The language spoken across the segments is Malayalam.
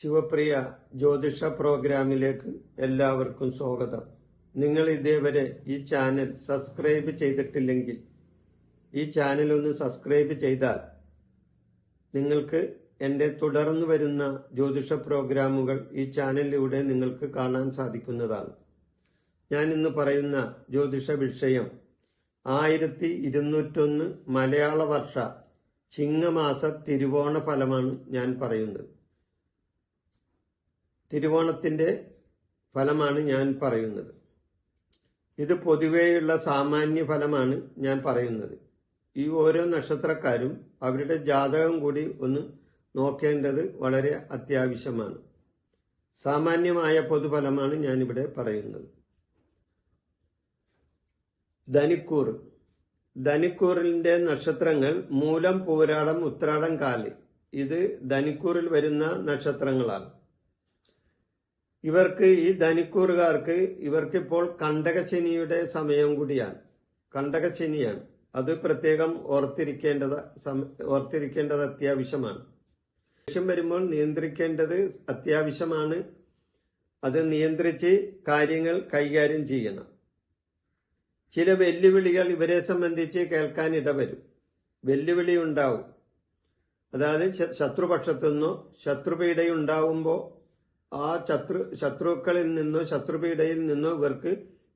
ശിവപ്രിയ ജ്യോതിഷ പ്രോഗ്രാമിലേക്ക് എല്ലാവർക്കും സ്വാഗതം. നിങ്ങൾ ഇതേവരെ ഈ ചാനൽ സബ്സ്ക്രൈബ് ചെയ്തിട്ടില്ലെങ്കിൽ ഈ ചാനൽ ഒന്ന് സബ്സ്ക്രൈബ് ചെയ്താൽ നിങ്ങൾക്ക് എന്റെ തുടർന്ന് വരുന്ന ജ്യോതിഷ പ്രോഗ്രാമുകൾ ഈ ചാനലിലൂടെ നിങ്ങൾക്ക് കാണാൻ സാധിക്കുന്നതാണ്. ഞാൻ ഇന്ന് പറയുന്ന ജ്യോതിഷ വിഷയം ആയിരത്തി ഇരുന്നൂറ്റൊന്ന് മലയാള വർഷ ചിങ്ങമാസ തിരുവോണ ഫലമാണ് ഞാൻ പറയുന്നത്. തിരുവോണത്തിന്റെ ഫലമാണ് ഞാൻ പറയുന്നത്. ഇത് പൊതുവേയുള്ള സാമാന്യ ഫലമാണ് ഞാൻ പറയുന്നത്. ഈ ഓരോ നക്ഷത്രക്കാരും അവരുടെ ജാതകം കൂടി ഒന്ന് നോക്കേണ്ടത് വളരെ അത്യാവശ്യമാണ്. സാമാന്യമായ പൊതുഫലമാണ് ഞാനിവിടെ പറയുന്നത്. ധനിക്കൂർ ധനിക്കൂറിന്റെ നക്ഷത്രങ്ങൾ മൂലം പൂരാടം ഉത്രാടം കാൽ. ഇത് ധനിക്കൂറിൽ വരുന്ന നക്ഷത്രങ്ങളാണ്. ഇവർക്ക് ഈ ധനിക്കൂറുകാർക്ക് ഇവർക്കിപ്പോൾ കണ്ടകശനിയുടെ സമയം കൂടിയാണ്. കണ്ടകശനിയാണ്. അത് പ്രത്യേകം ഓർത്തിരിക്കേണ്ടത് ഓർത്തിരിക്കേണ്ടത് അത്യാവശ്യമാണ്. ദേഷ്യം വരുമ്പോൾ നിയന്ത്രിക്കേണ്ടത് അത്യാവശ്യമാണ്. അത് നിയന്ത്രിച്ച് കാര്യങ്ങൾ കൈകാര്യം ചെയ്യണം. ചില വെല്ലുവിളികൾ ഇവരെ സംബന്ധിച്ച് കേൾക്കാൻ ഇടവരും. വെല്ലുവിളി ഉണ്ടാവും. അതായത് ശത്രുപക്ഷത്തുനിന്നോ ശത്രുപീഡയുണ്ടാവുമ്പോൾ ആ ശത്രു ശത്രുക്കളിൽ നിന്നോ ശത്രുപീഡയിൽ നിന്നോ ഇവർക്ക്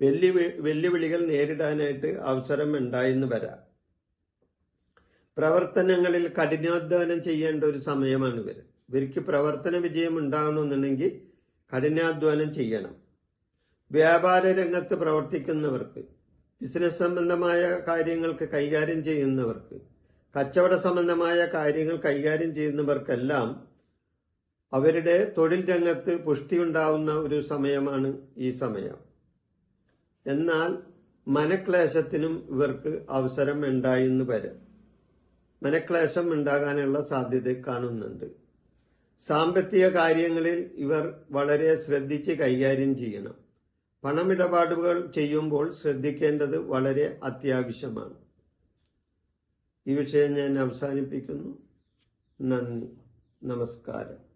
വെല്ലുവി വെല്ലുവിളികൾ നേരിടാനായിട്ട് അവസരം ഉണ്ടായെന്ന് വരാം. പ്രവർത്തനങ്ങളിൽ കഠിനാധ്വാനം ചെയ്യേണ്ട ഒരു സമയമാണ് ഇവർ ഇവർക്ക് പ്രവർത്തന വിജയം ഉണ്ടാകണമെന്നുണ്ടെങ്കിൽ കഠിനാധ്വാനം ചെയ്യണം. വ്യാപാര രംഗത്ത് പ്രവർത്തിക്കുന്നവർക്ക് ബിസിനസ് സംബന്ധമായ കാര്യങ്ങൾക്ക് കൈകാര്യം ചെയ്യുന്നവർക്ക് കച്ചവട സംബന്ധമായ കാര്യങ്ങൾ കൈകാര്യം ചെയ്യുന്നവർക്കെല്ലാം അവരുടെ തൊഴിൽ രംഗത്ത് പുഷ്ടിയുണ്ടാവുന്ന ഒരു സമയമാണ് ഈ സമയം. എന്നാൽ മനക്ലേശത്തിനും ഇവർക്ക് അവസരം ഉണ്ടായിരുന്നു വരാം. മനക്ലേശം ഉണ്ടാകാനുള്ള സാധ്യത കാണുന്നുണ്ട്. സാമ്പത്തിക കാര്യങ്ങളിൽ ഇവർ വളരെ ശ്രദ്ധിച്ച് കൈകാര്യം ചെയ്യണം. പണമിടപാടുകൾ ചെയ്യുമ്പോൾ ശ്രദ്ധിക്കേണ്ടത് വളരെ അത്യാവശ്യമാണ്. ഈ വിഷയം ഞാൻ അവസാനിപ്പിക്കുന്നു. നന്ദി. നമസ്കാരം.